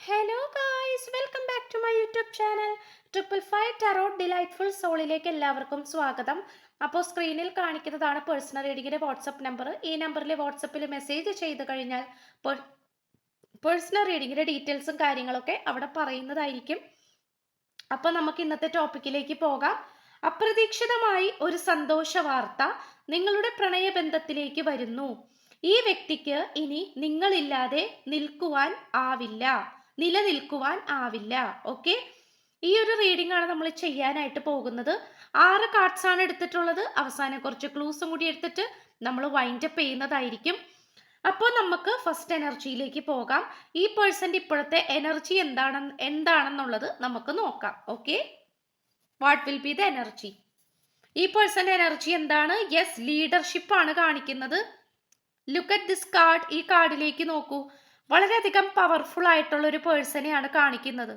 Hello guys welcome back to my YouTube channel triple five tarot delightful സോളിലേക്ക് എല്ലാവർക്കും സ്വാഗതം. അപ്പോൾ സ്ക്രീനിൽ കാണിക്കുന്നതാണ് പേഴ്സണൽ റീഡിങ്ങിന്റെ വാട്സപ്പ് നമ്പർ ഈ നമ്പറിൽ വാട്സപ്പിൽ മെസ്സേജ് ചെയ്ത് കഴിഞ്ഞാൽ പേഴ്സണൽ റീഡിങ്ങിന്റെ ഡീറ്റെയിൽസും കാര്യങ്ങളൊക്കെ അവിടെ പറയുന്നതായിരിക്കും. അപ്പോൾ നമുക്ക് ഇന്നത്തെ ടോപ്പിക്കിലേക്ക് പോകാം. അപ്രതീക്ഷിതമായി ഒരു സന്തോഷ വാർത്ത നിങ്ങളുടെ പ്രണയബന്ധത്തിലേക്ക് വരുന്നു. ഈ വ്യക്തിക്ക് ഇനി നിങ്ങളില്ലാതെ നിൽക്കുവാൻ ആവില്ല. നിലനിൽക്കുവാൻ ആവില്ല. ഓക്കെ ഈ ഒരു റീഡിംഗ് ആണ് നമ്മൾ ചെയ്യാനായിട്ട് പോകുന്നത്. ആറ് കാർഡ്സ് ആണ് എടുത്തിട്ടുള്ളത്. അവസാനം കുറച്ച് ക്ലൂസും കൂടി എടുത്തിട്ട് നമ്മൾ വൈൻഡ് അപ്പ് ചെയ്യുന്നതായിരിക്കും. അപ്പോൾ നമുക്ക് ഫസ്റ്റ് എനർജിയിലേക്ക് പോകാം. ഈ പേഴ്സന്റെ ഇപ്പോഴത്തെ എനർജി എന്താണ് എന്താണെന്നുള്ളത് നമുക്ക് നോക്കാം. Okay what will be the energy ഈ പേഴ്സന്റെ എനർജി എന്താണ്? യെസ് ലീഡർഷിപ്പാണ് കാണിക്കുന്നത്. ലുക്ക് അറ്റ് ദിസ് കാർഡ് ഈ കാർഡിലേക്ക് നോക്കൂ. വളരെയധികം പവർഫുൾ ആയിട്ടുള്ള ഒരു പേഴ്സണെയാണ് കാണിക്കുന്നത്.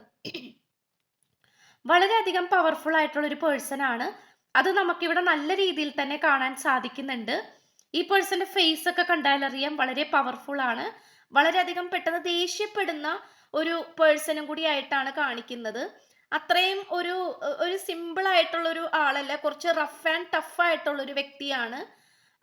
വളരെയധികം പവർഫുൾ ആയിട്ടുള്ള ഒരു പേഴ്സൺ ആണ്. അത് നമുക്കിവിടെ നല്ല രീതിയിൽ തന്നെ കാണാൻ സാധിക്കുന്നുണ്ട്. ഈ പേഴ്സന്റെ ഫേസ് ഒക്കെ കണ്ടാൽ അറിയാം വളരെ പവർഫുൾ ആണ്. വളരെയധികം പെട്ടെന്ന് ദേഷ്യപ്പെടുന്ന ഒരു പേഴ്സണും കൂടി ആയിട്ടാണ് കാണിക്കുന്നത്. അത്രയും ഒരു ഒരു സിമ്പിൾ ആയിട്ടുള്ള ഒരു ആളല്ല കുറച്ച് റഫ് ആൻഡ് ടഫ് ആയിട്ടുള്ള ഒരു വ്യക്തിയാണ്.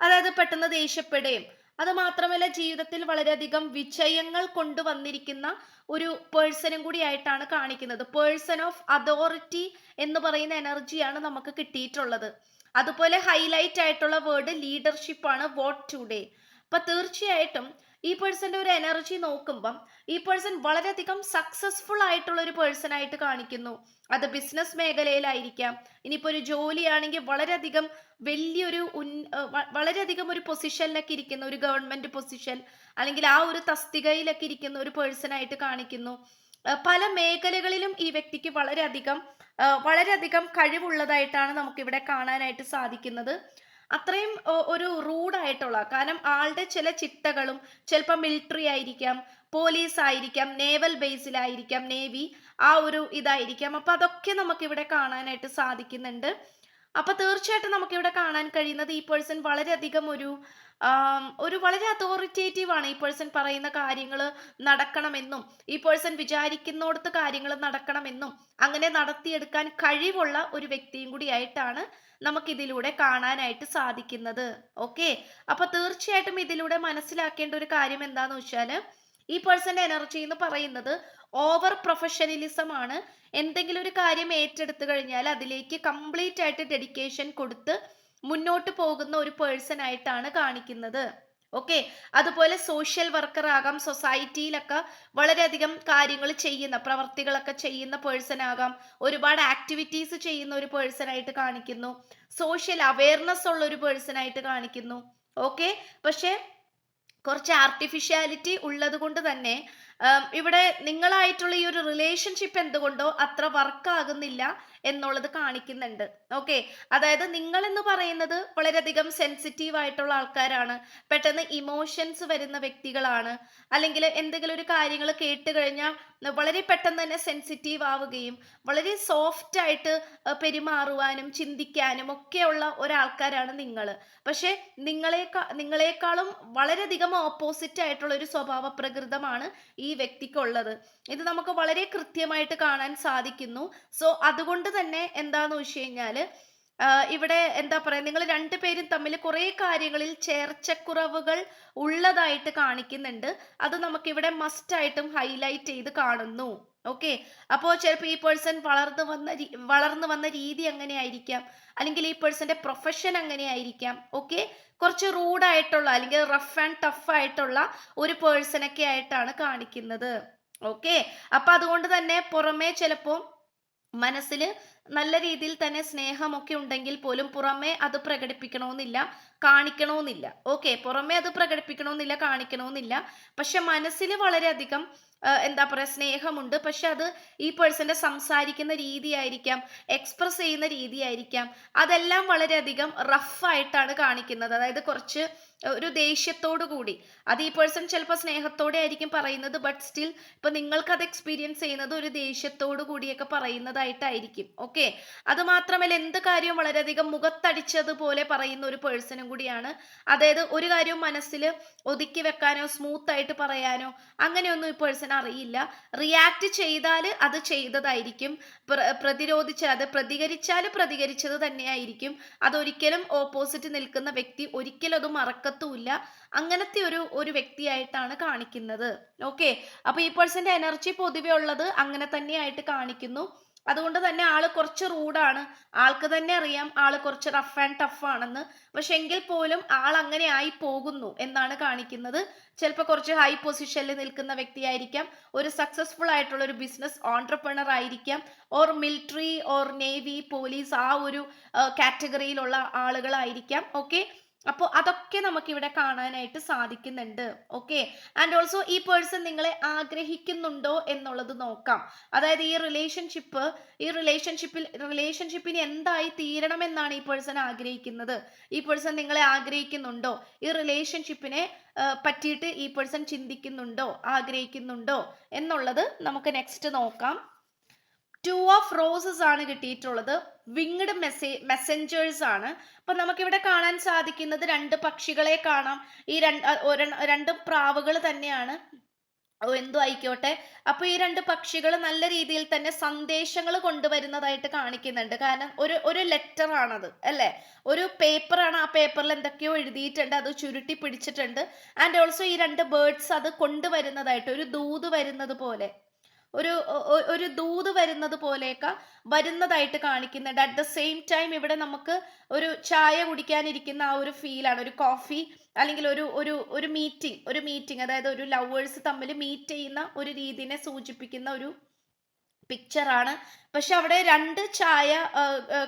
അതായത് പെട്ടെന്ന് ദേഷ്യപ്പെടുകയും അത് മാത്രമല്ല ജീവിതത്തിൽ വളരെയധികം വിജയങ്ങൾ കൊണ്ടുവന്നിരിക്കുന്ന ഒരു പേഴ്സണും കൂടി ആയിട്ടാണ് കാണിക്കുന്നത്. പേഴ്സൺ ഓഫ് അതോറിറ്റി എന്ന് പറയുന്ന എനർജിയാണ് നമുക്ക് കിട്ടിയിട്ടുള്ളത്. അതുപോലെ ഹൈലൈറ്റ് ആയിട്ടുള്ള വേർഡ് ലീഡർഷിപ്പാണ് വോട്ട് ടുഡേ. അപ്പൊ തീർച്ചയായിട്ടും ഈ പേഴ്സന്റെ ഒരു എനർജി നോക്കുമ്പം ഈ പേഴ്സൺ വളരെയധികം സക്സസ്ഫുൾ ആയിട്ടുള്ള ഒരു പേഴ്സൺ ആയിട്ട് കാണിക്കുന്നു. അത് ബിസിനസ് മേഖലയിലായിരിക്കാം. ഇനിയിപ്പോൾ ഒരു ജോലിയാണെങ്കിൽ വളരെയധികം വലിയൊരു ഉൻ വളരെയധികം ഒരു പൊസിഷനിലൊക്കെ ഇരിക്കുന്ന ഒരു ഗവൺമെന്റ് പൊസിഷൻ അല്ലെങ്കിൽ ആ ഒരു തസ്തികയിലൊക്കെ ഇരിക്കുന്ന ഒരു പേഴ്സൺ ആയിട്ട് കാണിക്കുന്നു. പല മേഖലകളിലും ഈ വ്യക്തിക്ക് വളരെയധികം വളരെയധികം കഴിവുള്ളതായിട്ടാണ് നമുക്കിവിടെ കാണാനായിട്ട് സാധിക്കുന്നത്. അത്രയും ഒരു റൂഡായിട്ടുള്ള കാരണം ആളുടെ ചില ചിട്ടകളും ചിലപ്പോൾ മിലിറ്ററി ആയിരിക്കാം പോലീസ് ആയിരിക്കാം നേവൽ ബേസിലായിരിക്കാം നേവി ആ ഒരു ഇതായിരിക്കാം. അപ്പൊ അതൊക്കെ നമുക്ക് ഇവിടെ കാണാനായിട്ട് സാധിക്കുന്നുണ്ട്. അപ്പൊ തീർച്ചയായിട്ടും നമുക്ക് ഇവിടെ കാണാൻ കഴിയുന്നത് ഈ പേഴ്സൺ വളരെയധികം ഒരു ഒരു വളരെ അതോറിറ്റേറ്റീവ് ആണ് ഈ പേഴ്സൺ പറയുന്ന കാര്യങ്ങൾ നടക്കണമെന്നും ഈ പേഴ്സൺ വിചാരിക്കുന്നിടത്ത് കാര്യങ്ങൾ നടക്കണമെന്നും അങ്ങനെ നടത്തിയെടുക്കാൻ കഴിവുള്ള ഒരു വ്യക്തിയും കൂടി ആയിട്ടാണ് നമുക്കിതിലൂടെ കാണാനായിട്ട് സാധിക്കുന്നത്. ഓക്കെ അപ്പൊ തീർച്ചയായിട്ടും ഇതിലൂടെ മനസ്സിലാക്കേണ്ട ഒരു കാര്യം എന്താന്ന് വെച്ചാൽ ഈ പേഴ്സന്റെ എനർജി എന്ന് പറയുന്നത് ഓവർ പ്രൊഫഷണലിസം ആണ്. എന്തെങ്കിലും ഒരു കാര്യം ഏറ്റെടുത്തു കഴിഞ്ഞാൽ അതിലേക്ക് കംപ്ലീറ്റ് ആയിട്ട് ഡെഡിക്കേഷൻ കൊടുത്ത് മുന്നോട്ട് പോകുന്ന ഒരു പേഴ്സൺ ആയിട്ടാണ് കാണിക്കുന്നത്. ഓക്കെ അതുപോലെ സോഷ്യൽ വർക്കർ ആകാം സൊസൈറ്റിയിലൊക്കെ വളരെയധികം കാര്യങ്ങൾ ചെയ്യുന്ന പ്രവർത്തികളൊക്കെ ചെയ്യുന്ന പേഴ്സൺ ആകാം. ഒരുപാട് ആക്ടിവിറ്റീസ് ചെയ്യുന്ന ഒരു പേഴ്സൺ ആയിട്ട് കാണിക്കുന്നു. സോഷ്യൽ അവയർനെസ് ഉള്ള ഒരു പേഴ്സൺ ആയിട്ട് കാണിക്കുന്നു. ഓക്കെ പക്ഷേ കുറച്ച് ആർട്ടിഫിഷ്യാലിറ്റി ഉള്ളത് കൊണ്ട് തന്നെ ഇവിടെ നിങ്ങളായിട്ടുള്ള ഈ ഒരു റിലേഷൻഷിപ്പ് എന്തുകൊണ്ടോ അത്ര വർക്ക് ആകുന്നില്ല എന്നുള്ളത് കാണിക്കുന്നുണ്ട്. ഓക്കെ അതായത് നിങ്ങൾ എന്ന് പറയുന്നത് വളരെയധികം സെൻസിറ്റീവ് ആയിട്ടുള്ള ആൾക്കാരാണ്. പെട്ടെന്ന് ഇമോഷൻസ് വരുന്ന വ്യക്തികളാണ്. അല്ലെങ്കിൽ എന്തെങ്കിലും ഒരു കാര്യങ്ങൾ കേട്ട് കഴിഞ്ഞാൽ വളരെ പെട്ടെന്ന് തന്നെ സെൻസിറ്റീവ് ആവുകയും വളരെ സോഫ്റ്റ് ആയിട്ട് പെരുമാറുവാനും ചിന്തിക്കാനും ഒക്കെയുള്ള ഒരാൾക്കാരാണ് നിങ്ങൾ പക്ഷെ നിങ്ങളെക്കാ നിങ്ങളെക്കാളും വളരെയധികം ഓപ്പോസിറ്റ് ആയിട്ടുള്ള ഒരു സ്വഭാവ പ്രകൃതമാണ് ഈ വ്യക്തിക്കുള്ളത്. ഇത് നമുക്ക് വളരെ കൃത്യമായിട്ട് കാണാൻ സാധിക്കുന്നു. സോ അതുകൊണ്ട് തന്നെ എന്താന്ന് വെച്ച് കഴിഞ്ഞാൽ ഇവിടെ എന്താ പറയാ നിങ്ങൾ രണ്ടുപേരും തമ്മിൽ കുറേ കാര്യങ്ങളിൽ ചേർച്ചക്കുറവുകൾ ഉള്ളതായിട്ട് കാണിക്കുന്നുണ്ട്. അത് നമുക്കിവിടെ മസ്റ്റ് ആയിട്ടും ഹൈലൈറ്റ് ചെയ്ത് കാണുന്നു. ഓക്കെ അപ്പോൾ ചിലപ്പോൾ ഈ പേഴ്സൺ വളർന്നു വന്ന വളർന്നു വന്ന രീതി അങ്ങനെ ആയിരിക്കാം. അല്ലെങ്കിൽ ഈ പേഴ്സന്റെ പ്രൊഫഷൻ അങ്ങനെ ആയിരിക്കാം. ഓക്കെ കുറച്ച് റൂഡായിട്ടുള്ള അല്ലെങ്കിൽ റഫ് ആൻഡ് ടഫ് ആയിട്ടുള്ള ഒരു പേഴ്സണൊക്കെ ആയിട്ടാണ് കാണിക്കുന്നത്. ഓക്കെ അപ്പൊ അതുകൊണ്ട് തന്നെ പുറമേ ചിലപ്പോൾ മനസ്സിൽ നല്ല രീതിയിൽ തന്നെ സ്നേഹമൊക്കെ ഉണ്ടെങ്കിൽ പോലും പുറമേ അത് പ്രകടിപ്പിക്കണമെന്നില്ല കാണിക്കണമെന്നില്ല. ഓക്കെ പുറമേ അത് പ്രകടിപ്പിക്കണമെന്നില്ല കാണിക്കണമെന്നില്ല. പക്ഷെ മനസ്സിൽ വളരെയധികം എന്താ പറയുക സ്നേഹമുണ്ട്. പക്ഷെ അത് ഈ പേഴ്സന്റെ സംസാരിക്കുന്ന രീതിയായിരിക്കാം എക്സ്പ്രസ് ചെയ്യുന്ന രീതിയായിരിക്കാം അതെല്ലാം വളരെയധികം റഫായിട്ടാണ് കാണിക്കുന്നത്. അതായത് കുറച്ച് ഒരു ദേഷ്യത്തോടു കൂടി. അത് ഈ പേഴ്സൺ ചിലപ്പോൾ സ്നേഹത്തോടെ ആയിരിക്കും പറയുന്നത് ബട്ട് സ്റ്റിൽ ഇപ്പൊ നിങ്ങൾക്ക് അത് എക്സ്പീരിയൻസ് ചെയ്യുന്നത് ഒരു ദേഷ്യത്തോടു കൂടിയൊക്കെ പറയുന്നതായിട്ടായിരിക്കും. Okay okay. അത് മാത്രമല്ല എന്ത് കാര്യവും വളരെയധികം മുഖത്തടിച്ചതുപോലെ പറയുന്ന ഒരു പേഴ്സണും കൂടിയാണ്. അതായത് ഒരു കാര്യവും മനസ്സിൽ ഒതുക്കി വെക്കാനോ സ്മൂത്ത് ആയിട്ട് പറയാനോ അങ്ങനെയൊന്നും ഈ പേഴ്സൺ അറിയില്ല. റിയാക്ട് ചെയ്താൽ അത് ചെയ്തതായിരിക്കും. പ്ര- പ്രതിരോധിച്ചാൽ അത് പ്രതികരിച്ചാൽ പ്രതികരിച്ചത് തന്നെയായിരിക്കും. അതൊരിക്കലും ഓപ്പോസിറ്റ് നിൽക്കുന്ന വ്യക്തി ഒരിക്കലും അത് മറക്കത്തുമില്ല. അങ്ങനത്തെ ഒരു ഒരു വ്യക്തിയായിട്ടാണ് കാണിക്കുന്നത്. ഓക്കെ. അപ്പൊ ഈ പേഴ്സന്റെ എനർജി പൊതുവെ ഉള്ളത് അങ്ങനെ തന്നെയായിട്ട് കാണിക്കുന്നു. അതുകൊണ്ട് തന്നെ ആൾ കുറച്ച് റൂഡാണ്. ആൾക്ക് തന്നെ അറിയാം ആൾ കുറച്ച് റഫ് ആൻഡ് ടഫ് ആണെന്ന്. പക്ഷെ എങ്കിൽ പോലും ആൾ അങ്ങനെ ആയി പോകുന്നു എന്നാണ് കാണിക്കുന്നത്. ചിലപ്പോൾ കുറച്ച് ഹൈ പൊസിഷനിൽ നിൽക്കുന്ന വ്യക്തിയായിരിക്കാം. ഒരു സക്സസ്ഫുൾ ആയിട്ടുള്ള ഒരു ബിസിനസ് ഓൺട്രപ്രണർ ആയിരിക്കാം. Or military or navy police ആ ഒരു കാറ്റഗറിയിലുള്ള ആളുകളായിരിക്കാം. ഓക്കെ അപ്പോൾ അതൊക്കെ നമുക്ക് ഇവിടെ കാണാനായിട്ട് സാധിക്കുന്നുണ്ട്. ഓക്കെ ആൻഡ് ഓൾസോ ഈ പേഴ്സൺ നിങ്ങളെ ആഗ്രഹിക്കുന്നുണ്ടോ എന്നുള്ളത് നോക്കാം. അതായത് ഈ റിലേഷൻഷിപ്പ് ഈ റിലേഷൻഷിപ്പിൽ റിലേഷൻഷിപ്പിന് എന്തായി തീരണമെന്നാണ് ഈ പേഴ്സൺ ആഗ്രഹിക്കുന്നത്. ഈ പേഴ്സൺ നിങ്ങളെ ആഗ്രഹിക്കുന്നുണ്ടോ? ഈ റിലേഷൻഷിപ്പിനെ പറ്റിയിട്ട് ഈ പേഴ്സൺ ചിന്തിക്കുന്നുണ്ടോ? ആഗ്രഹിക്കുന്നുണ്ടോ? എന്നുള്ളത് നമുക്ക് നെക്സ്റ്റ് നോക്കാം. ടു ഓഫ് റോസസ് ആണ് കിട്ടിയിട്ടുള്ളത്. വിങ്ഡ് മെസ്സേ മെസ്സഞ്ചേഴ്സ് ആണ്. അപ്പൊ നമുക്കിവിടെ കാണാൻ സാധിക്കുന്നത് രണ്ട് പക്ഷികളെ കാണാം. ഈ രണ്ട് രണ്ട് പ്രാവുകൾ തന്നെയാണ്. ഓ എന്തോ ആയിക്കോട്ടെ. അപ്പൊ ഈ രണ്ട് പക്ഷികൾ നല്ല രീതിയിൽ തന്നെ സന്ദേശങ്ങൾ കൊണ്ടുവരുന്നതായിട്ട് കാണിക്കുന്നുണ്ട്. കാരണം ഒരു ഒരു ലെറ്റർ ആണത് അല്ലെ? ഒരു പേപ്പറാണ് ആ പേപ്പറിൽ എന്തൊക്കെയോ എഴുതിയിട്ടുണ്ട്. അത് ചുരുട്ടി പിടിച്ചിട്ടുണ്ട്. ആൻഡ് ഓൾസോ ഈ രണ്ട് ബേർഡ്സ് അത് കൊണ്ടുവരുന്നതായിട്ട് ഒരു ദൂത് വരുന്നത് പോലെ. ഒരു ഒരു ദൂത് വരുന്നത് പോലെയൊക്കെ വരുന്നതായിട്ട് കാണിക്കുന്നുണ്ട്. അറ്റ് ദ സെയിം ടൈം ഇവിടെ നമുക്ക് ഒരു ചായ കുടിക്കാനിരിക്കുന്ന ആ ഒരു ഫീലാണ് ഒരു കോഫി അല്ലെങ്കിൽ ഒരു ഒരു ഒരു മീറ്റിംഗ് ഒരു മീറ്റിംഗ് അതായത് ഒരു ലവേഴ്സ് തമ്മിൽ മീറ്റ് ചെയ്യുന്ന ഒരു രീതിനെ സൂചിപ്പിക്കുന്ന ഒരു പിക്ചറാണ് പക്ഷെ അവിടെ രണ്ട് ചായ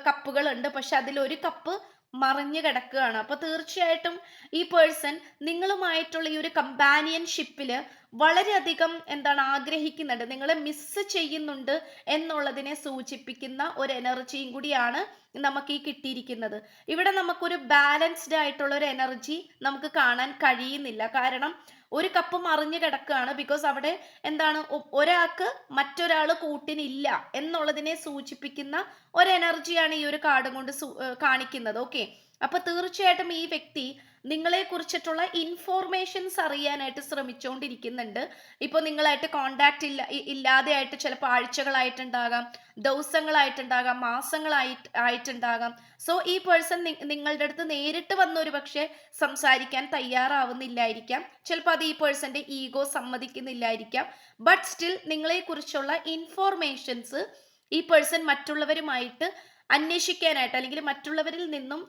കപ്പുകളുണ്ട്. പക്ഷെ അതിൽ ഒരു കപ്പ് മറിഞ്ഞു കിടക്കുകയാണ്. അപ്പൊ തീർച്ചയായിട്ടും ഈ പേഴ്സൺ നിങ്ങളുമായിട്ടുള്ള ഈ ഒരു കമ്പാനിയൻഷിപ്പിൽ വളരെയധികം എന്താണ് ആഗ്രഹിക്കുന്നുണ്ട്. നിങ്ങളെ മിസ് ചെയ്യുന്നുണ്ട് എന്നുള്ളതിനെ സൂചിപ്പിക്കുന്ന ഒരു എനർജിയും കൂടിയാണ് നമുക്ക് ഈ കിട്ടിയിരിക്കുന്നത്. ഇവിടെ നമുക്കൊരു ബാലൻസ്ഡ് ആയിട്ടുള്ള ഒരു എനർജി നമുക്ക് കാണാൻ കഴിയുന്നില്ല. കാരണം ഒരു കപ്പ് മറിഞ്ഞു കിടക്കുകയാണ് ബിക്കോസ് അവിടെ എന്താണ് ഒരാൾക്ക് മറ്റൊരാൾ കൂട്ടിനില്ല എന്നുള്ളതിനെ സൂചിപ്പിക്കുന്ന ഒരു എനർജിയാണ് ഈ ഒരു കാർഡും കൊണ്ട് കാണിക്കുന്നത്. ഓക്കെ അപ്പൊ തീർച്ചയായിട്ടും ഈ വ്യക്തി നിങ്ങളെ കുറിച്ചിട്ടുള്ള ഇൻഫോർമേഷൻസ് അറിയാനായിട്ട് ശ്രമിച്ചുകൊണ്ടിരിക്കുന്നുണ്ട് ഇപ്പൊ നിങ്ങളായിട്ട് കോണ്ടാക്ട് ഇല്ല ഇല്ലാതെയായിട്ട് ചിലപ്പോൾ ആഴ്ചകളായിട്ടുണ്ടാകാം ദിവസങ്ങളായിട്ടുണ്ടാകാം മാസങ്ങളായിട്ട് ആയിട്ടുണ്ടാകാം. സോ ഈ പേഴ്സൺ നിങ്ങളുടെ അടുത്ത് നേരിട്ട് വന്ന് ഒരു പക്ഷേ സംസാരിക്കാൻ തയ്യാറാവുന്നില്ലായിരിക്കാം. ചിലപ്പോൾ അത് ഈ പേഴ്സന്റെ ഈഗോ സമ്മതിക്കുന്നില്ലായിരിക്കാം. ബട്ട് സ്റ്റിൽ നിങ്ങളെ കുറിച്ചുള്ള ഇൻഫോർമേഷൻസ് ഈ പേഴ്സൺ മറ്റുള്ളവരുമായിട്ട് അന്വേഷിക്കാനായിട്ട് അല്ലെങ്കിൽ മറ്റുള്ളവരിൽ നിന്നും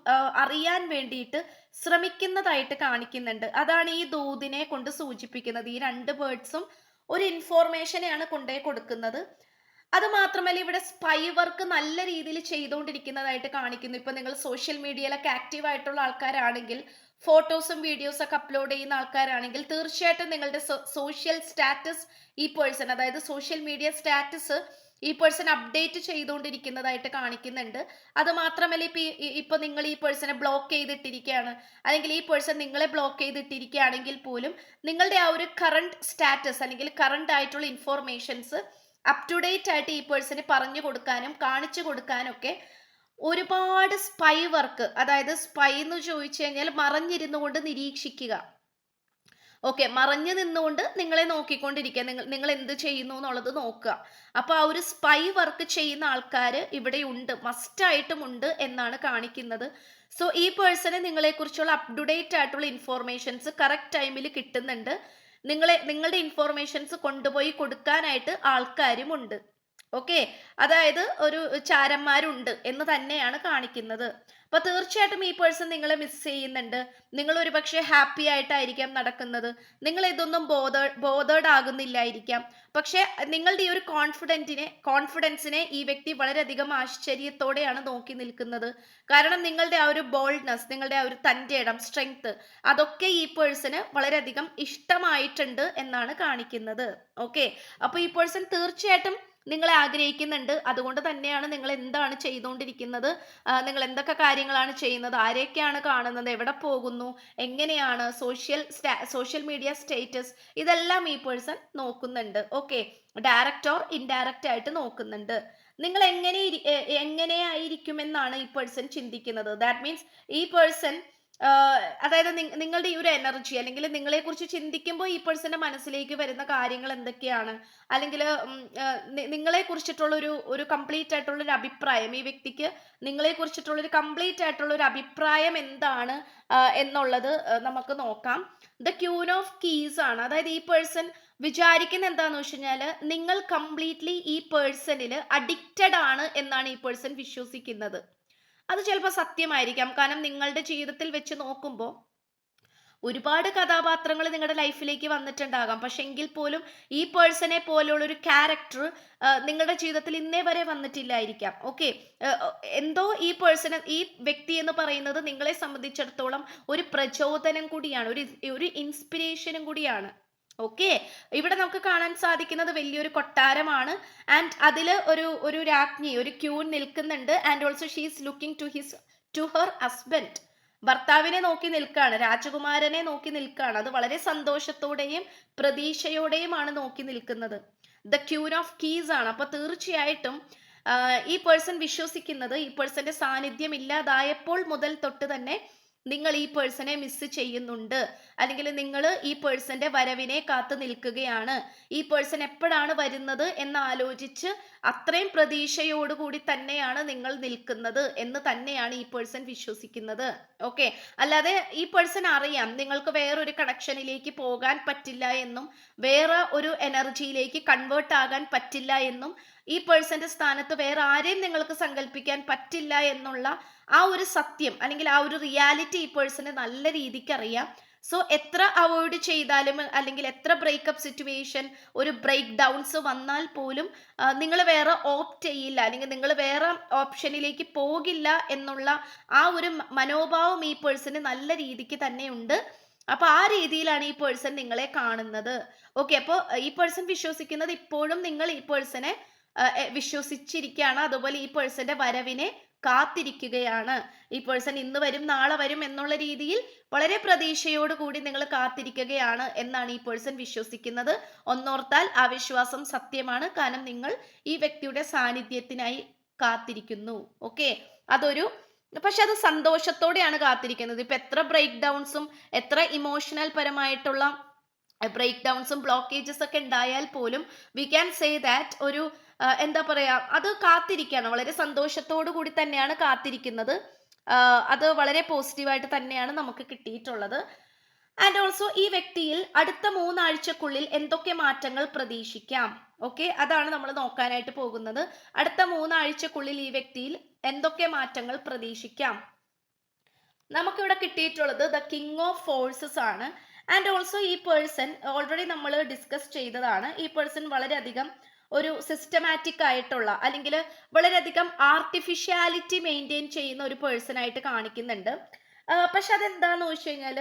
അറിയാൻ വേണ്ടിയിട്ട് ശ്രമിക്കുന്നതായിട്ട് കാണിക്കുന്നുണ്ട്. അതാണ് ഈ ദൂതിനെ കൊണ്ട് സൂചിപ്പിക്കുന്നത്. ഈ രണ്ട് വേർഡ്സും ഒരു ഇൻഫോർമേഷനെയാണ് കൊണ്ടേ കൊടുക്കുന്നത്. അത് മാത്രമല്ല ഇവിടെ സ്പൈ വർക്ക് നല്ല രീതിയിൽ ചെയ്തുകൊണ്ടിരിക്കുന്നതായിട്ട് കാണിക്കുന്നു. ഇപ്പൊ നിങ്ങൾ സോഷ്യൽ മീഡിയയിലൊക്കെ ആക്റ്റീവ് ആയിട്ടുള്ള ആൾക്കാരാണെങ്കിൽ ഫോട്ടോസും വീഡിയോസും ഒക്കെ അപ്ലോഡ് ചെയ്യുന്ന ആൾക്കാരാണെങ്കിൽ തീർച്ചയായിട്ടും നിങ്ങളുടെ സോഷ്യൽ സ്റ്റാറ്റസ് ഈ പേഴ്സൺ അതായത് സോഷ്യൽ മീഡിയ സ്റ്റാറ്റസ് ഈ പേഴ്സൺ അപ്ഡേറ്റ് ചെയ്തുകൊണ്ടിരിക്കുന്നതായിട്ട് കാണിക്കുന്നുണ്ട്. അത് മാത്രമല്ല ഇപ്പൊ ഇപ്പൊ നിങ്ങൾ ഈ പേഴ്സണെ ബ്ലോക്ക് ചെയ്തിട്ടിരിക്കുകയാണ് അല്ലെങ്കിൽ ഈ പേഴ്സൺ നിങ്ങളെ ബ്ലോക്ക് ചെയ്തിട്ടിരിക്കുകയാണെങ്കിൽ പോലും നിങ്ങളുടെ ആ ഒരു കറണ്ട് സ്റ്റാറ്റസ് അല്ലെങ്കിൽ കറണ്ട് ആയിട്ടുള്ള ഇൻഫോർമേഷൻസ് അപ് ടു ഡേറ്റ് ആയിട്ട് ഈ പേഴ്സണ് പറഞ്ഞു കൊടുക്കാനും കാണിച്ചു കൊടുക്കാനും ഒക്കെ ഒരുപാട് സ്പൈ വർക്ക് അതായത് സ്പൈ എന്ന് ചോദിച്ചു കഴിഞ്ഞാൽ മറഞ്ഞിരുന്നു കൊണ്ട് നിരീക്ഷിക്കുക. ഓക്കെ മറഞ്ഞു നിന്നുകൊണ്ട് നിങ്ങളെ നോക്കിക്കൊണ്ടിരിക്കുക. നിങ്ങൾ നിങ്ങൾ എന്ത് ചെയ്യുന്നു എന്നുള്ളത് നോക്കുക. അപ്പോൾ ആ ഒരു സ്പൈ വർക്ക് ചെയ്യുന്ന ആൾക്കാർ ഇവിടെ ഉണ്ട് മസ്റ്റായിട്ടും ഉണ്ട് എന്നാണ് കാണിക്കുന്നത്. സോ ഈ പേഴ്സണ് നിങ്ങളെക്കുറിച്ചുള്ള അപ് ആയിട്ടുള്ള ഇൻഫോർമേഷൻസ് കറക്റ്റ് ടൈമിൽ കിട്ടുന്നുണ്ട്. നിങ്ങളെ നിങ്ങളുടെ ഇൻഫോർമേഷൻസ് കൊണ്ടുപോയി കൊടുക്കാനായിട്ട് ആൾക്കാരുമുണ്ട് ഓക്കെ? അതായത് ഒരു ചാരന്മാരുണ്ട് എന്ന് തന്നെയാണ് കാണിക്കുന്നത്. അപ്പൊ തീർച്ചയായിട്ടും ഈ പേഴ്സൺ നിങ്ങളെ മിസ് ചെയ്യുന്നുണ്ട്. നിങ്ങൾ ഒരു പക്ഷേ ഹാപ്പി ആയിട്ടായിരിക്കാം നടക്കുന്നത്. നിങ്ങൾ ഇതൊന്നും ബോധ ബോധേഡ് ആകുന്നില്ലായിരിക്കാം. പക്ഷെ നിങ്ങളുടെ ഈ ഒരു കോൺഫിഡന്റിനെ കോൺഫിഡൻസിനെ ഈ വ്യക്തി വളരെയധികം ആശ്ചര്യത്തോടെയാണ് നോക്കി നിൽക്കുന്നത്. കാരണം നിങ്ങളുടെ ആ ഒരു ബോൾഡ്നെസ് നിങ്ങളുടെ ആ ഒരു തന്റെ ഇടം സ്ട്രെങ്ത് അതൊക്കെ ഈ പേഴ്സന് വളരെയധികം ഇഷ്ടമായിട്ടുണ്ട് എന്നാണ് കാണിക്കുന്നത്. ഓക്കെ? അപ്പൊ ഈ പേഴ്സൺ തീർച്ചയായിട്ടും നിങ്ങളെ ആഗ്രഹിക്കുന്നുണ്ട്. അതുകൊണ്ട് തന്നെയാണ് നിങ്ങൾ എന്താണ് ചെയ്തുകൊണ്ടിരിക്കുന്നത്? നിങ്ങൾ എന്തൊക്കെ കാര്യങ്ങളാണ് ചെയ്യുന്നത്? ആരെയൊക്കെയാണ് കാണുന്നത്? എവിടെ പോകുന്നു? എങ്ങനെയാണ് സോഷ്യൽ സോഷ്യൽ മീഡിയ സ്റ്റേറ്റസ് ഇതെല്ലാം ഈ പേഴ്സൺ നോക്കുന്നുണ്ട്. ഓക്കെ ഡയറക്റ്റ് ഓർ ഇൻഡയറക്റ്റ് ആയിട്ട് നോക്കുന്നുണ്ട്. നിങ്ങൾ എങ്ങനെ എങ്ങനെയായിരിക്കുമെന്നാണ് ഈ പേഴ്സൺ ചിന്തിക്കുന്നത്. ദാറ്റ് മീൻസ് ഈ പേഴ്സൺ അതായത് നിങ്ങളുടെ ഈ ഒരു എനർജി അല്ലെങ്കിൽ നിങ്ങളെ കുറിച്ച് ചിന്തിക്കുമ്പോൾ ഈ പേഴ്സന്റെ മനസ്സിലേക്ക് വരുന്ന കാര്യങ്ങൾ എന്തൊക്കെയാണ്? അല്ലെങ്കിൽ നിങ്ങളെ കുറിച്ചിട്ടുള്ള ഒരു ഒരു കംപ്ലീറ്റ് ആയിട്ടുള്ള ഒരു അഭിപ്രായം ഈ വ്യക്തിക്ക് നിങ്ങളെ കുറിച്ചിട്ടുള്ള ഒരു കംപ്ലീറ്റ് ആയിട്ടുള്ള ഒരു അഭിപ്രായം എന്താണ് എന്നുള്ളത് നമുക്ക് നോക്കാം. ദ ക്യൂൻ ഓഫ് കീസ് ആണ്. അതായത് ഈ പേഴ്സൺ വിചാരിക്കുന്ന എന്താന്ന് വെച്ച് കഴിഞ്ഞാൽ നിങ്ങൾ കംപ്ലീറ്റ്ലി ഈ പേഴ്സണിൽ അഡിക്റ്റഡ് ആണ് എന്നാണ് ഈ പേഴ്സൺ വിശ്വസിക്കുന്നത്. അത് ചിലപ്പോൾ സത്യമായിരിക്കാം. കാരണം നിങ്ങളുടെ ജീവിതത്തിൽ വെച്ച് നോക്കുമ്പോൾ ഒരുപാട് കഥാപാത്രങ്ങൾ നിങ്ങളുടെ ലൈഫിലേക്ക് വന്നിട്ടുണ്ടാകാം. പക്ഷെ എങ്കിൽ പോലും ഈ പേഴ്സണെ പോലുള്ള ഒരു ക്യാരക്ടർ നിങ്ങളുടെ ജീവിതത്തിൽ ഇന്നേ വരെ വന്നിട്ടില്ലായിരിക്കാം. ഓക്കെ? എന്തോ ഈ പേഴ്സൺ ഈ വ്യക്തി എന്ന് പറയുന്നത് നിങ്ങളെ സംബന്ധിച്ചിടത്തോളം ഒരു പ്രചോദനം കൂടിയാണ്. ഒരു ഒരു ഇൻസ്പിരേഷനും കൂടിയാണ്. ഓക്കെ ഇവിടെ നമുക്ക് കാണാൻ സാധിക്കുന്നത് വലിയൊരു കൊട്ടാരമാണ്. ആൻഡ് അതിൽ ഒരു ഒരു രാജ്ഞി ഒരു ക്യൂൻ നിൽക്കുന്നുണ്ട്. And also she is looking to his to her husband ഭർത്താവിനെ നോക്കി നിൽക്കുകയാണ് രാജകുമാരനെ നോക്കി നിൽക്കുകയാണ്. അത് വളരെ സന്തോഷത്തോടെയും പ്രതീക്ഷയോടെയുമാണ് നോക്കി നിൽക്കുന്നത്. ദ ക്യൂൻ ഓഫ് കീസ് ആണ്. അപ്പൊ തീർച്ചയായിട്ടും ഈ പേഴ്സൺ വിശ്വസിക്കുന്നത് ഈ പേഴ്സന്റെ സാന്നിധ്യം ഇല്ലാതായപ്പോൾ മുതൽ തൊട്ട് തന്നെ നിങ്ങൾ ഈ പേഴ്സണെ മിസ് ചെയ്യുന്നുണ്ട്. അല്ലെങ്കിൽ നിങ്ങൾ ഈ പേഴ്സന്റെ വരവിനെ കാത്തു നിൽക്കുകയാണ്. ഈ പേഴ്സൺ എപ്പോഴാണ് വരുന്നത് എന്ന് ആലോചിച്ച് അത്രയും പ്രതീക്ഷയോടുകൂടി തന്നെയാണ് നിങ്ങൾ നിൽക്കുന്നത് എന്ന് തന്നെയാണ് ഈ പേഴ്സൺ വിശ്വസിക്കുന്നത്. ഓക്കെ അല്ലാതെ ഈ പേഴ്സൺ അറിയാം നിങ്ങൾക്ക് വേറൊരു കണക്ഷനിലേക്ക് പോകാൻ പറ്റില്ല എന്നും വേറെ ഒരു എനർജിയിലേക്ക് കൺവേർട്ട് ആകാൻ പറ്റില്ല എന്നും ഈ പേഴ്സന്റെ സ്ഥാനത്ത് വേറെ ആരെയും നിങ്ങൾക്ക് സങ്കല്പിക്കാൻ പറ്റില്ല എന്നുള്ള ആ ഒരു സത്യം അല്ലെങ്കിൽ ആ ഒരു റിയാലിറ്റി ഈ പേഴ്സന് നല്ല രീതിക്ക് അറിയാം. സോ എത്ര അവോയ്ഡ് ചെയ്താലും അല്ലെങ്കിൽ എത്ര ബ്രേക്കപ്പ് സിറ്റുവേഷൻ ഒരു ബ്രേക്ക് ഡൗൺസ് വന്നാൽ പോലും നിങ്ങൾ വേറെ ഓപ്റ്റ് ചെയ്യില്ല അല്ലെങ്കിൽ നിങ്ങൾ വേറെ ഓപ്ഷനിലേക്ക് പോകില്ല എന്നുള്ള ആ ഒരു മനോഭാവം ഈ പേഴ്സന് നല്ല രീതിക്ക് തന്നെ ഉണ്ട്. അപ്പൊ ആ രീതിയിലാണ് ഈ പേഴ്സൺ നിങ്ങളെ കാണുന്നത്. ഓക്കെ അപ്പോൾ ഈ പേഴ്സൺ വിശ്വസിക്കുന്നത് ഇപ്പോഴും നിങ്ങൾ ഈ പേഴ്സണെ വിശ്വസിച്ചിരിക്കുകയാണ്. അതുപോലെ ഈ പേഴ്സന്റെ വരവിനെ കാത്തിരിക്കുകയാണ്. ഈ പേഴ്സൺ ഇന്ന് വരും നാളെ വരും എന്നുള്ള രീതിയിൽ വളരെ പ്രതീക്ഷയോട് കൂടി നിങ്ങൾ കാത്തിരിക്കുകയാണ് എന്നാണ് ഈ പേഴ്സൺ വിശ്വസിക്കുന്നത്. ഒന്നോർത്താൽ ആ വിശ്വാസം സത്യമാണ്. കാരണം നിങ്ങൾ ഈ വ്യക്തിയുടെ സാന്നിധ്യത്തിനായി കാത്തിരിക്കുന്നു. ഓക്കെ അതൊരു പക്ഷെ അത് സന്തോഷത്തോടെയാണ് കാത്തിരിക്കുന്നത്. ഇപ്പൊ എത്ര ബ്രേക്ക് ഡൗൺസും എത്ര ഇമോഷണൽ പരമായിട്ടുള്ള ബ്രേക്ക് ഡൗൺസും ബ്ലോക്കേജസ് ഒക്കെ ഉണ്ടായാൽ പോലും വി ക്യാൻ സേ ദാറ്റ് ഒരു എന്താ പറയാ അത് കാത്തിരിക്കുകയാണ് വളരെ സന്തോഷത്തോടു കൂടി തന്നെയാണ് കാത്തിരിക്കുന്നത്. അത് വളരെ പോസിറ്റീവായിട്ട് തന്നെയാണ് നമുക്ക് കിട്ടിയിട്ടുള്ളത്. ആൻഡ് ഓൾസോ ഈ വ്യക്തിയിൽ അടുത്ത മൂന്നാഴ്ചക്കുള്ളിൽ എന്തൊക്കെ മാറ്റങ്ങൾ പ്രതീക്ഷിക്കാം? ഓക്കെ അതാണ് നമ്മൾ നോക്കാനായിട്ട് പോകുന്നത്. അടുത്ത മൂന്നാഴ്ചക്കുള്ളിൽ ഈ വ്യക്തിയിൽ എന്തൊക്കെ മാറ്റങ്ങൾ പ്രതീക്ഷിക്കാം? നമുക്കിവിടെ കിട്ടിയിട്ടുള്ളത് ദ കിങ് ഓഫ് ഫോഴ്സസ് ആണ്. ആൻഡ് ഓൾസോ ഈ പേഴ്സൺ ഓൾറെഡി നമ്മൾ ഡിസ്കസ് ചെയ്തതാണ്. ഈ പേഴ്സൺ വളരെയധികം ഒരു സിസ്റ്റമാറ്റിക് ആയിട്ടുള്ള അല്ലെങ്കിൽ വളരെയധികം ആർട്ടിഫിഷ്യാലിറ്റി മെയിന്റെയിൻ ചെയ്യുന്ന ഒരു പേഴ്സൺ ആയിട്ട് കാണിക്കുന്നുണ്ട്. പക്ഷെ അതെന്താന്ന് വെച്ച് കഴിഞ്ഞാൽ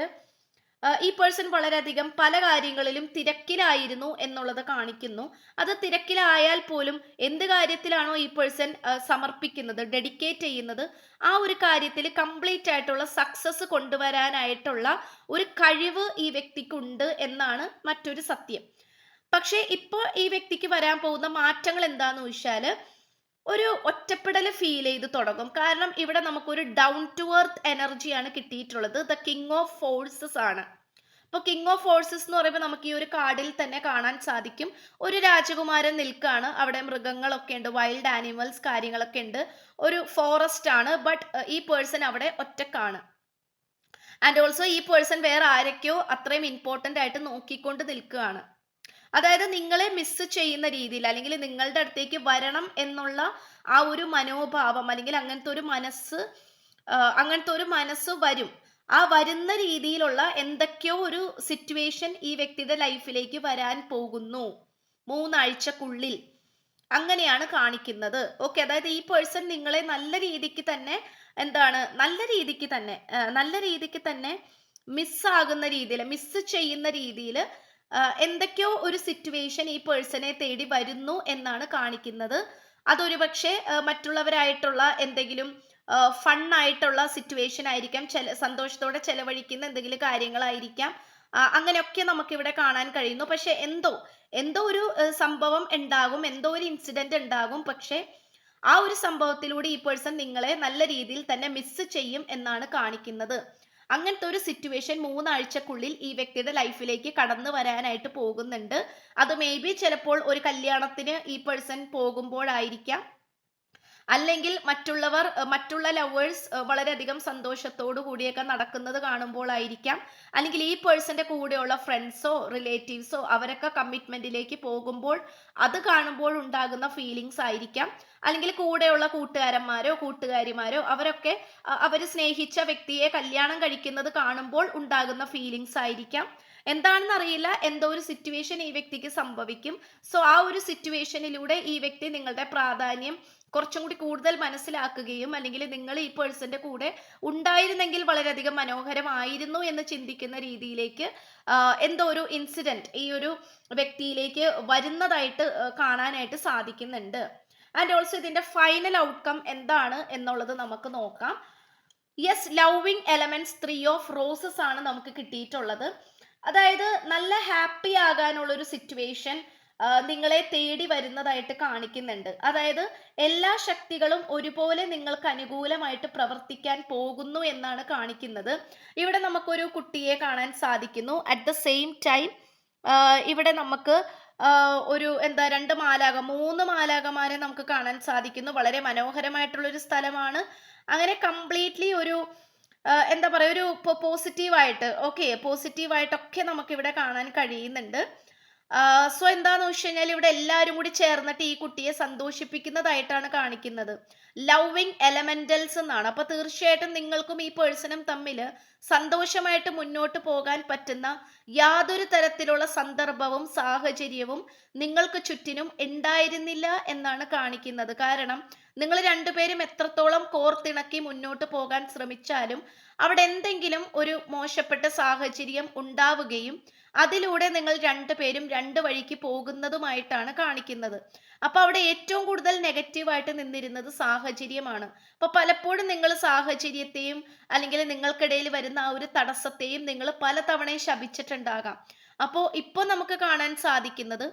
ഈ പേഴ്സൺ വളരെയധികം പല കാര്യങ്ങളിലും തിരക്കിലായിരുന്നു എന്നുള്ളത് കാണിക്കുന്നു. അത് തിരക്കിലായാൽ പോലും എന്ത് കാര്യത്തിലാണോ ഈ പേഴ്സൺ സമർപ്പിക്കുന്നത് ഡെഡിക്കേറ്റ് ചെയ്യുന്നത് ആ ഒരു കാര്യത്തിൽ കംപ്ലീറ്റ് ആയിട്ടുള്ള സക്സസ് കൊണ്ടുവരാനായിട്ടുള്ള ഒരു കഴിവ് ഈ വ്യക്തിക്കുണ്ട് എന്നാണ് മറ്റൊരു സത്യം. പക്ഷേ ഇപ്പോൾ ഈ വ്യക്തിക്ക് വരാൻ പോകുന്ന മാറ്റങ്ങൾ എന്താന്ന് വെച്ചാൽ ഒരു ഒറ്റപ്പെടൽ ഫീൽ ചെയ്ത് തുടങ്ങും. കാരണം ഇവിടെ നമുക്കൊരു ഡൗൺ ടു എർത്ത് എനർജിയാണ് കിട്ടിയിട്ടുള്ളത്. ദ കിങ് ഓഫ് ഫോഴ്സസ് ആണ്. അപ്പോൾ കിങ് ഓഫ് ഫോഴ്സസ് എന്ന് പറയുമ്പോൾ നമുക്ക് ഈ ഒരു കാർഡിൽ തന്നെ കാണാൻ സാധിക്കും. ഒരു രാജകുമാരൻ നിൽക്കുകയാണ് അവിടെ മൃഗങ്ങളൊക്കെ ഉണ്ട് വൈൽഡ് ആനിമൽസ് കാര്യങ്ങളൊക്കെ ഉണ്ട്. ഒരു ഫോറസ്റ്റ് ആണ് ബട്ട് ഈ പേഴ്സൺ അവിടെ ഒറ്റക്കാണ്. ആൻഡ് ഓൾസോ ഈ പേഴ്സൺ വേറെ ആരൊക്കെയോ അത്രയും ഇമ്പോർട്ടന്റ് ആയിട്ട് നോക്കിക്കൊണ്ട് നിൽക്കുകയാണ്. അതായത് നിങ്ങളെ മിസ് ചെയ്യുന്ന രീതിയിൽ അല്ലെങ്കിൽ നിങ്ങളുടെ അടുത്തേക്ക് വരണം എന്നുള്ള ആ ഒരു മനോഭാവം അല്ലെങ്കിൽ അങ്ങനത്തെ ഒരു മനസ്സ് അങ്ങനത്തെ ഒരു മനസ്സ് വരും. ആ വരുന്ന രീതിയിലുള്ള എന്തൊക്കെയോ ഒരു സിറ്റുവേഷൻ ഈ വ്യക്തിയുടെ ലൈഫിലേക്ക് വരാൻ പോകുന്നു. മൂന്നാഴ്ചക്കുള്ളിൽ. അങ്ങനെയാണ് കാണിക്കുന്നത്. ഓക്കെ അതായത് ഈ പേഴ്സൺ നിങ്ങളെ നല്ല രീതിക്ക് തന്നെ എന്താണ് നല്ല രീതിക്ക് തന്നെ നല്ല രീതിക്ക് തന്നെ മിസ്സാകുന്ന രീതിയിൽ മിസ് ചെയ്യുന്ന രീതിയിൽ എന്തൊക്കെയോ ഒരു സിറ്റുവേഷൻ ഈ പേഴ്സണെ തേടി വരുന്നു എന്നാണ് കാണിക്കുന്നത്. അതൊരു പക്ഷേ മറ്റുള്ളവരായിട്ടുള്ള എന്തെങ്കിലും ഫണ്ണായിട്ടുള്ള സിറ്റുവേഷൻ ആയിരിക്കാം ചില സന്തോഷത്തോടെ ചെലവഴിക്കുന്ന എന്തെങ്കിലും കാര്യങ്ങളായിരിക്കാം. അങ്ങനെയൊക്കെ നമുക്കിവിടെ കാണാൻ കഴിയുന്നു. പക്ഷെ എന്തോ എന്തോ ഒരു സംഭവം ഉണ്ടാകും എന്തോ ഒരു ഇൻസിഡന്റ് ഉണ്ടാകും. പക്ഷെ ആ ഒരു സംഭവത്തിലൂടെ ഈ പേഴ്സൺ നിങ്ങളെ നല്ല രീതിയിൽ തന്നെ മിസ് ചെയ്യും എന്നാണ് കാണിക്കുന്നത്. അങ്ങനത്തെ ഒരു സിറ്റുവേഷൻ മൂന്നാഴ്ചക്കുള്ളിൽ ഈ വ്യക്തിയുടെ ലൈഫിലേക്ക് കടന്നു വരാനായിട്ട് പോകുന്നുണ്ട്. അത് മേ ബി ചിലപ്പോൾ ഒരു കല്യാണത്തിന് ഈ പേഴ്സൺ പോകുമ്പോഴായിരിക്കാം. അല്ലെങ്കിൽ മറ്റുള്ളവർ മറ്റുള്ള ലവേഴ്സ് വളരെയധികം സന്തോഷത്തോടു കൂടിയൊക്കെ നടക്കുന്നത് കാണുമ്പോൾ ആയിരിക്കാം അല്ലെങ്കിൽ ഈ പേഴ്സന്റെ കൂടെയുള്ള ഫ്രണ്ട്സോ റിലേറ്റീവ്സോ അവരൊക്കെ കമ്മിറ്റ്മെന്റിലേക്ക് പോകുമ്പോൾ അത് കാണുമ്പോൾ ഉണ്ടാകുന്ന ഫീലിങ്സ് ആയിരിക്കാം. അല്ലെങ്കിൽ കൂടെയുള്ള കൂട്ടുകാരന്മാരോ കൂട്ടുകാരിമാരോ അവരൊക്കെ അവർ സ്നേഹിച്ച വ്യക്തിയെ കല്യാണം കഴിക്കുന്നത് കാണുമ്പോൾ ഉണ്ടാകുന്ന ഫീലിങ്സ് ആയിരിക്കാം. എന്താണെന്ന് അറിയില്ല എന്തോ ഒരു സിറ്റുവേഷൻ ഈ വ്യക്തിക്ക് സംഭവിക്കും. സോ ആ ഒരു സിറ്റുവേഷനിലൂടെ ഈ വ്യക്തി നിങ്ങളുടെ പ്രാധാന്യം കുറച്ചും കൂടി കൂടുതൽ മനസ്സിലാക്കുകയും അല്ലെങ്കിൽ നിങ്ങൾ ഈ പേഴ്സന്റെ കൂടെ ഉണ്ടായിരുന്നെങ്കിൽ വളരെയധികം മനോഹരമായിരുന്നു എന്ന് ചിന്തിക്കുന്ന രീതിയിലേക്ക് എന്തോ ഒരു ഇൻസിഡന്റ് ഈ ഒരു വ്യക്തിയിലേക്ക് വരുന്നതായിട്ട് കാണാനായിട്ട് സാധിക്കുന്നുണ്ട്. ആൻഡ് ഓൾസോ ഇതിന്റെ ഫൈനൽ ഔട്ട്കം എന്താണ് എന്നുള്ളത് നമുക്ക് നോക്കാം. Yes loving elements three of roses ആണ് നമുക്ക് കിട്ടിയിട്ടുള്ളത്. അതായത് നല്ല ഹാപ്പി ആകാനുള്ള ഒരു സിറ്റുവേഷൻ നിങ്ങളെ തേടി വരുന്നതായിട്ട് കാണിക്കുന്നുണ്ട്. അതായത് എല്ലാ ശക്തികളും ഒരുപോലെ നിങ്ങൾക്ക് അനുകൂലമായിട്ട് പ്രവർത്തിക്കാൻ പോകുന്നു എന്നാണ് കാണിക്കുന്നത്. ഇവിടെ നമുക്കൊരു കുട്ടിയെ കാണാൻ സാധിക്കുന്നു. അറ്റ് ദ സെയിം ടൈം ഇവിടെ നമുക്ക് ഒരു എന്താ രണ്ട് മാലാക മൂന്ന് മാലാകമാരെ നമുക്ക് കാണാൻ സാധിക്കുന്നു. വളരെ മനോഹരമായിട്ടുള്ള ഒരു സ്ഥലമാണ്. അങ്ങനെ കംപ്ലീറ്റ്ലി ഒരു എന്താ പറയുക ഒരു പോസിറ്റീവായിട്ട് ഓക്കെ പോസിറ്റീവായിട്ടൊക്കെ നമുക്കിവിടെ കാണാൻ കഴിയുന്നുണ്ട്. സോ എന്താന്ന് വെച്ച് കഴിഞ്ഞാൽ ഇവിടെ എല്ലാവരും കൂടി ചേർന്നിട്ട് ഈ കുട്ടിയെ സന്തോഷിപ്പിക്കുന്നതായിട്ടാണ് കാണിക്കുന്നത്. ലവിങ് എലമെന്റൽസ് എന്നാണ്. അപ്പൊ തീർച്ചയായിട്ടും നിങ്ങൾക്കും ഈ പേഴ്സണും തമ്മിൽ സന്തോഷമായിട്ട് മുന്നോട്ട് പോകാൻ പറ്റുന്ന യാതൊരു തരത്തിലുള്ള സന്ദർഭവും സാഹചര്യവും നിങ്ങൾക്ക് ചുറ്റിനും ഉണ്ടായിരുന്നില്ല എന്നാണ് കാണിക്കുന്നത്. കാരണം നിങ്ങൾ രണ്ടുപേരും എത്രത്തോളം കോർത്തിണക്കി മുന്നോട്ട് പോകാൻ ശ്രമിച്ചാലും അവിടെ എന്തെങ്കിലും ഒരു മോശപ്പെട്ട സാഹചര്യം ഉണ്ടാവുകയും അതിലൂടെ നിങ്ങൾ രണ്ടുപേരും രണ്ട് വഴിക്ക് പോകുന്നതുമായിട്ടാണ് കാണിക്കുന്നത്. അപ്പൊ അവിടെ ഏറ്റവും കൂടുതൽ നെഗറ്റീവായിട്ട് നിന്നിരുന്നത് സാഹചര്യമാണ്. അപ്പൊ പലപ്പോഴും നിങ്ങൾ സാഹചര്യത്തെയും അല്ലെങ്കിൽ നിങ്ങൾക്കിടയിൽ വരുന്ന ആ ഒരു തടസ്സത്തെയും നിങ്ങൾ പല തവണയും ശപിച്ചിട്ടുണ്ടാകാം. അപ്പോൾ ഇപ്പോൾ നമുക്ക് കാണാൻ സാധിക്കുന്നത്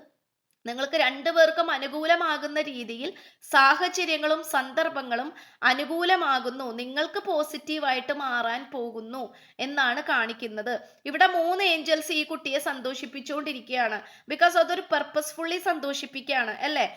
നിങ്ങൾക്ക് രണ്ടുപേർക്കും അനുകൂലമാകുന്ന രീതിയിൽ സാഹചര്യങ്ങളും സന്ദർഭങ്ങളും അനുകൂലമാകുന്നു. നിങ്ങൾക്ക് പോസിറ്റീവായിട്ട് മാറാൻ പോകുന്നു എന്നാണ് കാണിക്കുന്നത്. ഇവിടെ മൂന്ന് ഏഞ്ചൽസ് ഈ കുട്ടിയെ സന്തോഷിപ്പിച്ചുകൊണ്ടിരിക്കുകയാണ്. ബിക്കോസ് അതൊരു പർപ്പസ്ഫുള്ളി സന്തോഷിപ്പിക്കുകയാണ് അല്ലേ?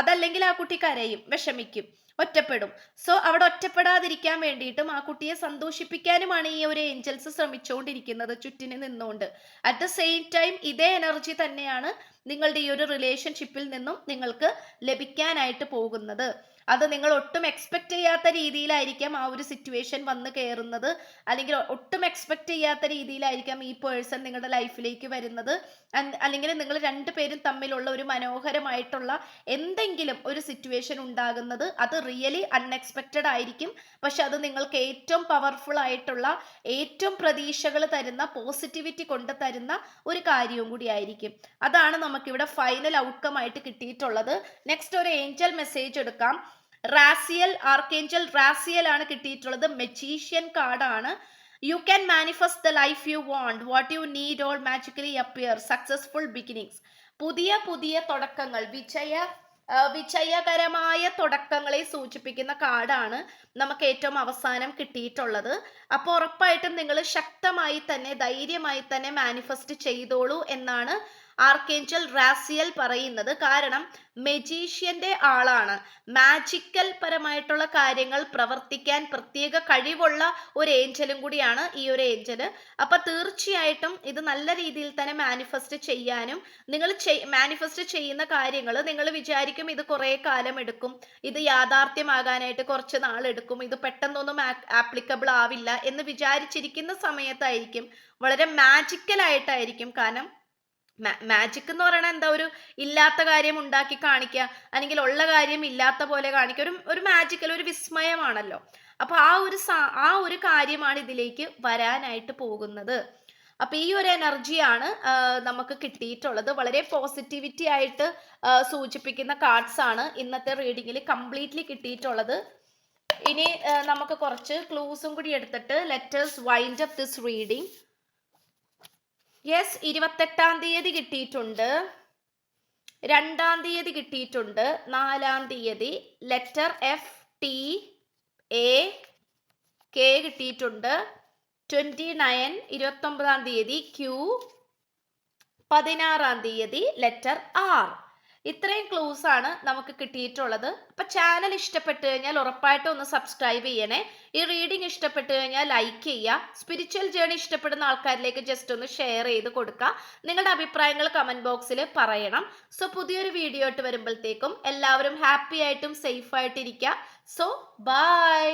അതല്ലെങ്കിൽ ആ കുട്ടി കരയും വിഷമിക്കും. ഒറ്റപ്പെടും. സോ അവിടെ ഒറ്റപ്പെടാതിരിക്കാൻ വേണ്ടിയിട്ടും ആ കുട്ടിയെ സന്തോഷിപ്പിക്കാനുമാണ് ഈ ഒരു ഏഞ്ചൽസ് ശ്രമിച്ചുകൊണ്ടിരിക്കുന്നത് ചുറ്റിന് നിന്നുകൊണ്ട്. അറ്റ് ദ സെയിം ടൈം ഇതേ എനർജി തന്നെയാണ് നിങ്ങളുടെ ഈ ഒരു റിലേഷൻഷിപ്പിൽ നിന്നും നിങ്ങൾക്ക് ലഭിക്കാനായിട്ട് പോകുന്നത്. അത് നിങ്ങൾ ഒട്ടും എക്സ്പെക്ട് ചെയ്യാത്ത രീതിയിലായിരിക്കാം ആ ഒരു സിറ്റുവേഷൻ വന്ന് കയറുന്നത് അല്ലെങ്കിൽ ഒട്ടും എക്സ്പെക്ട് ചെയ്യാത്ത രീതിയിലായിരിക്കാം ഈ പേഴ്സൺ നിങ്ങളുടെ ലൈഫിലേക്ക് വരുന്നത്. അല്ലെങ്കിൽ നിങ്ങൾ രണ്ടുപേരും തമ്മിലുള്ള ഒരു മനോഹരമായിട്ടുള്ള എന്തെങ്കിലും ഒരു സിറ്റുവേഷൻ ഉണ്ടാകുന്നത് അത് റിയലി അൺഎക്സ്പെക്റ്റഡ് ആയിരിക്കും. പക്ഷെ അത് നിങ്ങൾക്ക് ഏറ്റവും പവർഫുൾ ആയിട്ടുള്ള ഏറ്റവും പ്രതീക്ഷകൾ തരുന്ന പോസിറ്റിവിറ്റി കൊണ്ട് തരുന്ന ഒരു കാര്യവും കൂടി ആയിരിക്കും. അതാണ് നമുക്കിവിടെ ഫൈനൽ ഔട്ട്കം ആയിട്ട് കിട്ടിയിട്ടുള്ളത്. നെക്സ്റ്റ് ഒരു ഏഞ്ചൽ മെസ്സേജ് എടുക്കാം. റാസിയൽ ആർക്കേഞ്ചൽ റാസിയൽ ആണ് കിട്ടിയിട്ടുള്ളത്. മെജീഷ്യൻ കാർഡാണ്. You can manifest the life you want what you need all magically appear successful beginnings പുതിയ പുതിയ തുടക്കങ്ങൾ. വിജയ വിജയകരമായ തുടക്കങ്ങളെ സൂചിപ്പിക്കുന്ന കാർഡാണ് നമുക്ക് ഏറ്റവും അവസാനം കിട്ടിയിട്ടുള്ളത്. അപ്പോൾ ഉറപ്പായിട്ടും നിങ്ങൾ ശക്തമായി തന്നെ ധൈര്യമായി തന്നെ മാനിഫെസ്റ്റ് ചെയ്തോളൂ എന്നാണ് ആർക്കേഞ്ചൽ റാസിയൽ പറയുന്നത് കാരണം മെജീഷ്യന്റെ ആളാണ്. മാജിക്കൽ പരമായിട്ടുള്ള കാര്യങ്ങൾ പ്രവർത്തിക്കാൻ പ്രത്യേക കഴിവുള്ള ഒരു ഏഞ്ചലും കൂടിയാണ് ഈ ഒരു ഏഞ്ചൽ അപ്പൊ തീർച്ചയായിട്ടും ഇത് നല്ല രീതിയിൽ തന്നെ മാനിഫെസ്റ്റ് ചെയ്യാനും നിങ്ങൾ മാനിഫെസ്റ്റ് ചെയ്യുന്ന കാര്യങ്ങൾ നിങ്ങൾ വിചാരിക്കും ഇത് കുറെ കാലം എടുക്കും. ഇത് യാഥാർത്ഥ്യമാകാനായിട്ട് കുറച്ച് നാൾ എടുക്കും. ഇത് പെട്ടെന്നൊന്നും ആപ്ലിക്കബിൾ ആവില്ല എന്ന് വിചാരിച്ചിരിക്കുന്ന സമയത്തായിരിക്കും. വളരെ മാജിക്കൽ ആയിട്ടായിരിക്കും കാരണം മാജിക് എന്ന് പറയുന്നത് എന്താ ഒരു ഇല്ലാത്ത കാര്യം ഉണ്ടാക്കി കാണിക്കുക അല്ലെങ്കിൽ ഉള്ള കാര്യം ഇല്ലാത്ത പോലെ കാണിക്കുക ഒരു ഒരു മാജിക്കൽ ഒരു വിസ്മയമാണല്ലോ. അപ്പൊ ആ ഒരു ആ ഒരു കാര്യമാണ് ഇതിലേക്ക് വരാനായിട്ട് പോകുന്നത്. അപ്പൊ ഈ ഒരു എനർജിയാണ് നമുക്ക് കിട്ടിയിട്ടുള്ളത്. വളരെ പോസിറ്റിവിറ്റി ആയിട്ട് സൂചിപ്പിക്കുന്ന കാർഡ്സ് ആണ് ഇന്നത്തെ റീഡിങ്ങിൽ കംപ്ലീറ്റ്ലി കിട്ടിയിട്ടുള്ളത്. ഇനി നമുക്ക് കുറച്ച് ക്ലൂസും കൂടി എടുത്തിട്ട് let's wind up this reading yes ഇരുപത്തെട്ടാം തീയതി കിട്ടിയിട്ടുണ്ട്. രണ്ടാം തീയതി കിട്ടിയിട്ടുണ്ട്. നാലാം തീയതി letter F T A K കിട്ടിയിട്ടുണ്ട്. ട്വന്റി നയൻ ഇരുപത്തൊമ്പതാം തീയതി ക്യൂ പതിനാറാം തീയതി ലെറ്റർ ആർ ഇത്രയും ക്ലൂസ് ആണ് നമുക്ക് കിട്ടിയിട്ടുള്ളത്. അപ്പൊ ചാനൽ ഇഷ്ടപ്പെട്ടു കഴിഞ്ഞാൽ ഉറപ്പായിട്ടും ഒന്ന് സബ്സ്ക്രൈബ് ചെയ്യണേ. ഈ റീഡിംഗ് ഇഷ്ടപ്പെട്ടു കഴിഞ്ഞാൽ ലൈക്ക് ചെയ്യുക. സ്പിരിച്വൽ ജേണി ഇഷ്ടപ്പെടുന്ന ആൾക്കാരിലേക്ക് ജസ്റ്റ് ഒന്ന് ഷെയർ ചെയ്ത് കൊടുക്കുക. നിങ്ങളുടെ അഭിപ്രായങ്ങൾ കമന്റ് ബോക്സിൽ പറയണം. സോ പുതിയൊരു വീഡിയോ ആയിട്ട് വരുമ്പോഴത്തേക്കും എല്ലാവരും ഹാപ്പി ആയിട്ടും സേഫ് ആയിട്ടിരിക്കുക സോ ബൈ